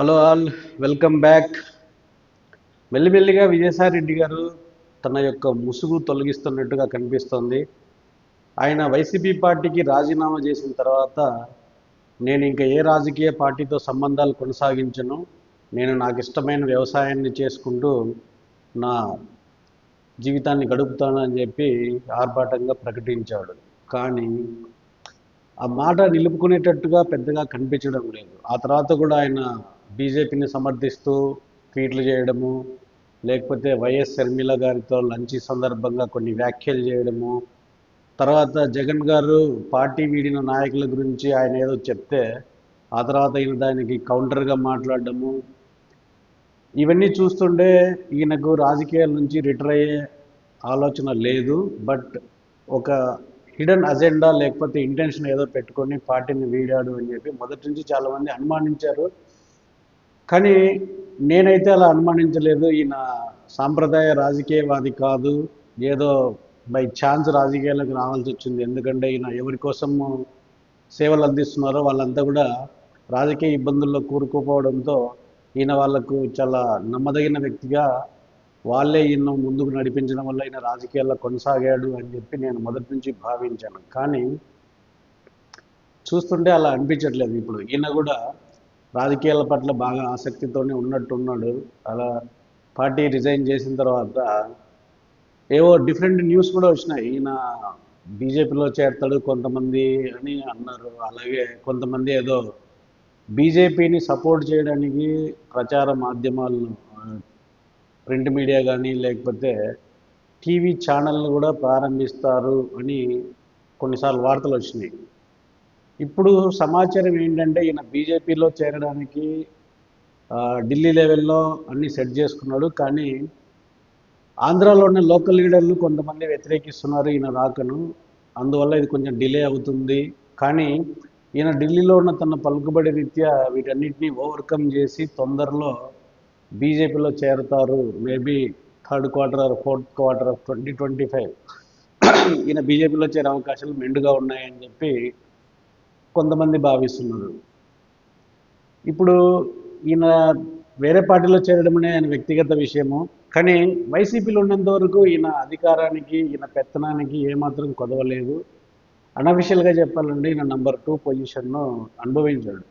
Hello all welcome back మెల్లిమెల్లిగా విజయసాయి రెడ్డి గారు తన యొక్క ముసుగు తొలగిస్తున్నట్టుగా కనిపిస్తోంది. ఆయన వైసీపీ పార్టీకి రాజీనామా చేసిన తర్వాత నేను ఇంకా ఏ రాజకీయ పార్టీతో సంబంధాలు కొనసాగించను. నేను నాకు ఇష్టమైన వ్యవసాయాన్ని చేసుకుంటూ నా జీవితాన్ని గడుపుతానని చెప్పి ఆర్భాటంగా ప్రకటించాడు. కానీ ఆ మాట నిలుపుకునేటట్టుగా పెద్దగా కనిపించడం లేదు. ఆ తర్వాత కూడా ఆయన బీజేపీని సమర్థిస్తూ ట్వీట్లు చేయడము లేకపోతే వైఎస్ షర్మిల గారితో లంచ్ సందర్భంగా కొన్ని వ్యాఖ్యలు చేయడము. తర్వాత జగన్ గారు పార్టీ వీడిన నాయకుల గురించి ఆయన ఏదో చెప్తే ఆ తర్వాత ఈయన దానికి కౌంటర్గా మాట్లాడడము. ఇవన్నీ చూస్తుంటే ఈయనకు రాజకీయాల నుంచి రిటైర్ అయ్యే ఆలోచన లేదు. బట్ ఒక హిడెన్ అజెండా లేకపోతే ఇంటెన్షన్ ఏదో పెట్టుకొని పార్టీని వీడాడు అని చెప్పి మొదటి నుంచి చాలామంది అనుమానించారు. కానీ నేనైతే అలా అనుమానించలేదు. ఈయన సాంప్రదాయ రాజకీయవాది కాదు. ఏదో బై ఛాన్స్ రాజకీయాలకు రావాల్సి వచ్చింది. ఎందుకంటే ఈయన ఎవరి కోసం సేవలు అందిస్తున్నారో వాళ్ళంతా కూడా రాజకీయ ఇబ్బందుల్లో కూరుకుపోవడంతో ఈయన వాళ్ళకు చాలా నమ్మదగిన వ్యక్తిగా వాళ్ళే ఈయన ముందుకు నడిపించడం వల్ల ఈయన రాజకీయాల్లో కొనసాగాడు అని చెప్పి నేను మొదటి నుంచి భావించాను. కానీ చూస్తుంటే అలా అనిపించట్లేదు. ఇప్పుడు ఈయన కూడా రాజకీయాల పట్ల బాగా ఆసక్తితోనే ఉన్నట్టున్నాడు. అలా పార్టీ రిజైన్ చేసిన తర్వాత ఏవో డిఫరెంట్ న్యూస్ కూడా వచ్చినాయి. ఈయన బీజేపీలో చేరతాడు కొంతమంది అని అన్నారు. అలాగే కొంతమంది ఏదో బీజేపీని సపోర్ట్ చేయడానికి ప్రచార మాధ్యమాలను ప్రింట్ మీడియా కానీ లేకపోతే టీవీ ఛానల్ను కూడా ప్రారంభిస్తారు అని కొన్నిసార్లు వార్తలు వచ్చినాయి. ఇప్పుడు సమాచారం ఏంటంటే ఈయన బీజేపీలో చేరడానికి ఢిల్లీ లెవెల్లో అన్ని సెట్ చేసుకున్నాడు. కానీ ఆంధ్రాలో ఉన్న లోకల్ లీడర్లు కొంతమంది వ్యతిరేకిస్తున్నారు ఈయన రాకను. అందువల్ల ఇది కొంచెం డిలే అవుతుంది. కానీ ఈయన ఢిల్లీలో ఉన్న తన పలుకుబడి రీత్యా వీటన్నిటిని ఓవర్కమ్ చేసి తొందరలో బీజేపీలో చేరతారు. Maybe third quarter or fourth quarter of twenty twenty five. ఈయన బీజేపీలో చేరే అవకాశాలు మెండుగా ఉన్నాయని చెప్పి కొంతమంది భావిస్తున్నారు. ఇప్పుడు ఈయన వేరే పార్టీలో చేరడం అనే ఆయన వ్యక్తిగత విషయము. కానీ వైసీపీలో ఉన్నంత వరకు ఈయన అధికారానికి ఈయన పెత్తనానికి ఏమాత్రం కొదవలేదు. అనఫిషియల్గా చెప్పాలంటే ఈయన నంబర్ టూ పొజిషన్ను అనుభవించాడు.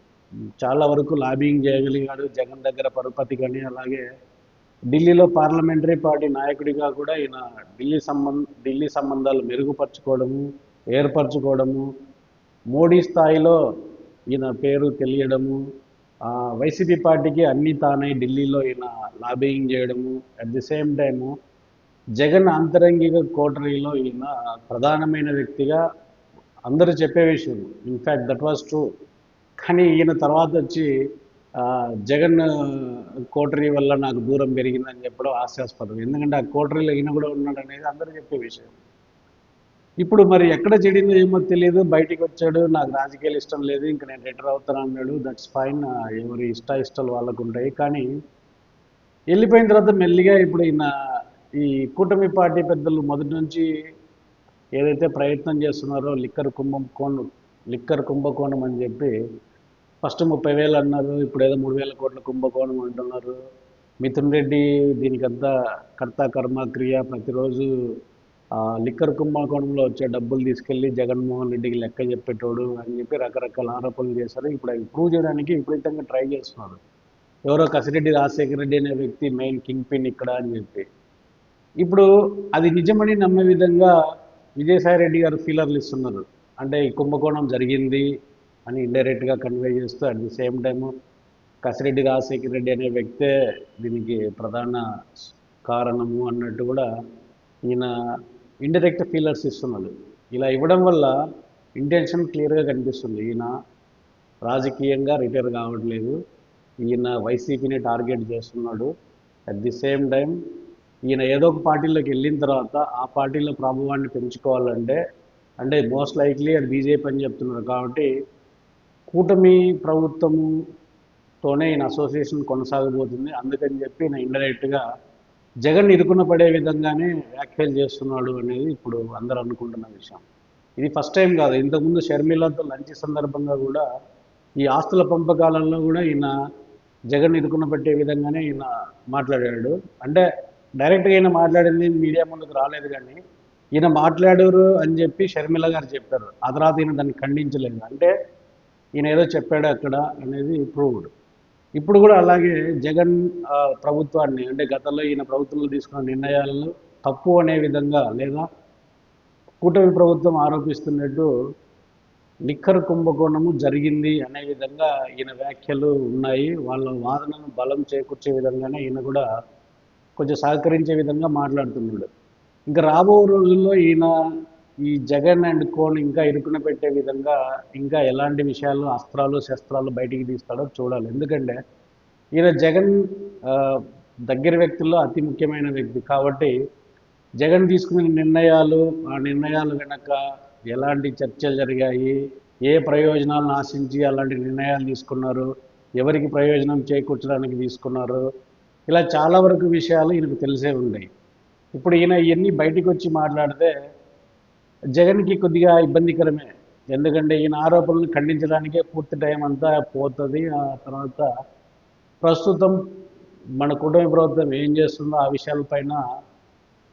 చాలా వరకు లాబింగ్ చేయగలిగాడు. జగన్ దగ్గర పరుపతి కానీ అలాగే ఢిల్లీలో పార్లమెంటరీ పార్టీ నాయకుడిగా కూడా ఈయన ఢిల్లీ సంబంధ ఢిల్లీ సంబంధాలు మెరుగుపరచుకోవడము ఏర్పరచుకోవడము మోడీ స్థాయిలో ఈయన పేరు తెలియడము వైసీపీ పార్టీకి అన్ని తానై ఢిల్లీలో ఈయన లాబింగ్ చేయడము at the same time Jagan అంతరంగిక కోటరీలో ఈయన ప్రధానమైన వ్యక్తిగా అందరూ చెప్పే విషయం. ఇన్ఫ్యాక్ట్ దట్ వాజ్ ట్రూ కానీ ఈయన తర్వాత వచ్చి జగన్ కోటరీ వల్ల నాకు దూరం పెరిగిందని చెప్పడం హాస్యాస్పదం. ఎందుకంటే ఆ కోటరీలో ఈయన కూడా ఉన్నాడు అనేది అందరూ చెప్పే విషయం. ఇప్పుడు మరి ఎక్కడ చెడిందో ఏమో తెలియదు బయటికి వచ్చాడు నాకు రాజకీయాలు ఇష్టం లేదు ఇంక నేను రిటైర్ అవుతాను అన్నాడు. దట్స్ ఫైన్ ఎవరి ఇష్ట ఇష్టాలు వాళ్ళకు ఉంటాయి. కానీ వెళ్ళిపోయిన తర్వాత మెల్లిగా ఇప్పుడు ఈయన ఈ కూటమి పార్టీ పెద్దలు మొదటి నుంచి ఏదైతే ప్రయత్నం చేస్తున్నారో లిక్కర్ కుంభకోణం లిక్కర్ కుంభకోణం అని చెప్పి ఫస్ట్ ముప్పై వేలు అన్నారు ఇప్పుడు ఏదో మూడు వేల కోట్ల కుంభకోణం అంటున్నారు. మిథున్ రెడ్డి దీనికంతా కర్త కర్మ క్రియ ప్రతిరోజు లిక్కర్ కుంభకోణంలో వచ్చే డబ్బులు తీసుకెళ్ళి జగన్మోహన్ రెడ్డికి లెక్క చెప్పేటోడు అని చెప్పి రకరకాల ఆరోపణలు చేశారు. ఇప్పుడు అవి ప్రూవ్ చేయడానికి విపరీతంగా ట్రై చేస్తున్నారు. ఎవరో కసిరెడ్డి రాజశేఖర రెడ్డి అనే వ్యక్తి మెయిన్ కింగ్ పిన్ ఇక్కడ అని చెప్పి. ఇప్పుడు అది నిజమని నమ్మే విధంగా విజయసాయి రెడ్డి గారు ఫీలర్లు ఇస్తున్నారు. అంటే ఈ కుంభకోణం జరిగింది అని ఇండైరెక్ట్గా కన్వే చేస్తూ at the same time Kasireddy Rajasekhara Reddy అనే వ్యక్తే దీనికి ప్రధాన కారణము అన్నట్టు కూడా ఈయన ఇండైరెక్ట్ ఫీలర్స్ ఇస్తున్నాడు ఇలా ఇవ్వడం వల్ల ఇంటెన్షన్ క్లియర్గా కనిపిస్తుంది. ఈయన రాజకీయంగా రిటైర్ కావట్లేదు. ఈయన వైసీపీని టార్గెట్ చేస్తున్నాడు. అట్ ది సేమ్ టైం ఈయన ఏదో ఒక పార్టీలోకి వెళ్ళిన తర్వాత ఆ పార్టీలో ప్రభావాన్ని పెంచుకోవాలంటే అంటే మోస్ట్ లైక్లీ అది బీజేపీ అని చెప్తున్నారు కాబట్టి కూటమి ప్రభుత్వముతోనే ఈయన అసోసియేషన్ కొనసాగబోతుంది. అందుకని చెప్పి ఈయన ఇండైరెక్ట్గా జగన్ ఇరుకున పడే విధంగానే వ్యాఖ్యలు చేస్తున్నాడు అనేది ఇప్పుడు అందరూ అనుకుంటున్న విషయం. ఇది ఫస్ట్ టైం కాదు. ఇంతకుముందు షర్మిలతో లంచ్ సందర్భంగా కూడా ఈ ఆస్తుల పంపకాలలో కూడా ఈయన జగన్ ఇరుకున పెట్టే విధంగానే ఈయన మాట్లాడాడు. అంటే డైరెక్ట్గా ఈయన మాట్లాడింది మీడియా ముందుకు రాలేదు కానీ ఈయన మాట్లాడారు అని చెప్పి షర్మిల గారు చెప్పారు. ఆ తర్వాత ఈయన దాన్ని ఖండించలేదు. అంటే ఈయన ఏదో చెప్పాడు అక్కడ అనేది ప్రూవ్డ్. ఇప్పుడు కూడా అలాగే జగన్ ప్రభుత్వాన్ని అంటే గతంలో ఈయన ప్రభుత్వంలో తీసుకున్న నిర్ణయాలను తప్పు అనే విధంగా లేదా కూటమి ప్రభుత్వం ఆరోపిస్తున్నట్టు నిక్కర్ కుంభకోణము జరిగింది అనే విధంగా ఈయన వ్యాఖ్యలు ఉన్నాయి. వాళ్ళ వాదనను బలం చేకూర్చే విధంగానే ఈయన కూడా కొంచెం సహకరించే విధంగా మాట్లాడుతున్నాడు. ఇంకా రాబో రోజుల్లో ఈయన ఈ జగన్ అండ్ కోన్ ఇంకా ఇరుకున పెట్టే విధంగా ఇంకా ఎలాంటి విషయాలు అస్త్రాలు శస్త్రాలు బయటికి తీస్తాడో చూడాలి. ఎందుకంటే ఈయన జగన్ దగ్గర వ్యక్తుల్లో అతి ముఖ్యమైన వ్యక్తి. కాబట్టి జగన్ తీసుకున్న నిర్ణయాలు ఆ నిర్ణయాలు వెనక ఎలాంటి చర్చలు జరిగాయి ఏ ప్రయోజనాలను ఆశించి అలాంటి నిర్ణయాలు తీసుకున్నారు ఎవరికి ప్రయోజనం చేకూర్చడానికి తీసుకున్నారు ఇలా చాలా వరకు విషయాలు ఈయనకు తెలిసే ఉన్నాయి ఇప్పుడు ఈయన ఇవన్నీ బయటికి వచ్చి మాట్లాడితే జగన్కి కొద్దిగా ఇబ్బందికరమే. ఎందుకంటే ఈయన ఆరోపణలు ఖండించడానికే పూర్తి టైం అంతా పోతుంది. ఆ తర్వాత ప్రస్తుతం మన కుటుంబ ప్రభుత్వం ఏం చేస్తుందో ఆ విషయాలపైన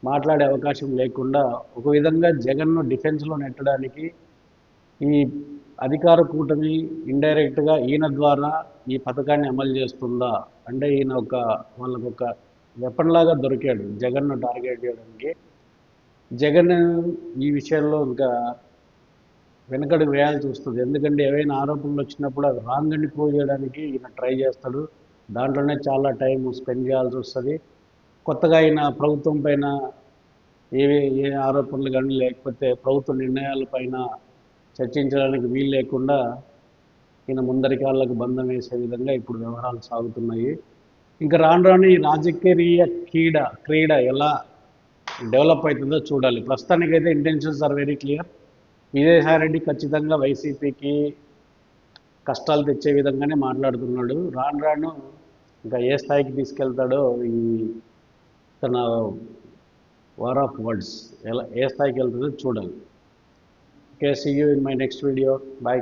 మాట్లాడే అవకాశం లేకుండా ఒక విధంగా జగన్ను డిఫెన్స్లో నెట్టడానికి ఈ అధికార కూటమి ఇండైరెక్ట్గా ఈయన ద్వారా ఈ పథకాన్ని అమలు చేస్తుందా అంటే ఈయన ఒక వాళ్ళకు ఒక దొరికాడు. జగన్ను టార్గెట్ చేయడానికి జగన్ ఈ విషయంలో ఇంకా వెనకడుగు వేయాల్సి వస్తుంది. ఎందుకంటే ఏవైనా ఆరోపణలు వచ్చినప్పుడు అది రాంగ్ అని ప్రూవ్ చేయడానికి ఈయన ట్రై చేస్తాడు. దాంట్లోనే చాలా టైం స్పెండ్ చేయాల్సి వస్తుంది. కొత్తగా ఆయన ప్రభుత్వం పైన ఏవి ఏ ఆరోపణలు కానీ లేకపోతే ప్రభుత్వ నిర్ణయాల పైన చర్చించడానికి వీలు లేకుండా ఈయన ముందరికాళ్ళకు బంధం వేసే విధంగా ఇప్పుడు వ్యవహారాలు సాగుతున్నాయి. ఇంకా రాను రాను ఈ రాజకీయ క్రీడ క్రీడ ఎలా డెవలప్ అవుతుందో చూడాలి. ప్రస్తుతానికైతే intentions are very clear. Vijayasai Reddy ఖచ్చితంగా వైసీపీకి కష్టాలు తెచ్చే విధంగానే మాట్లాడుతున్నాడు. రాను రాను ఇంకా ఏ స్థాయికి తీసుకెళ్తాడో ఈ తన వార్ ఆఫ్ వర్డ్స్ ఎలా ఏ స్థాయికి వెళ్తుందో చూడాలి. Okay see you in my next video bye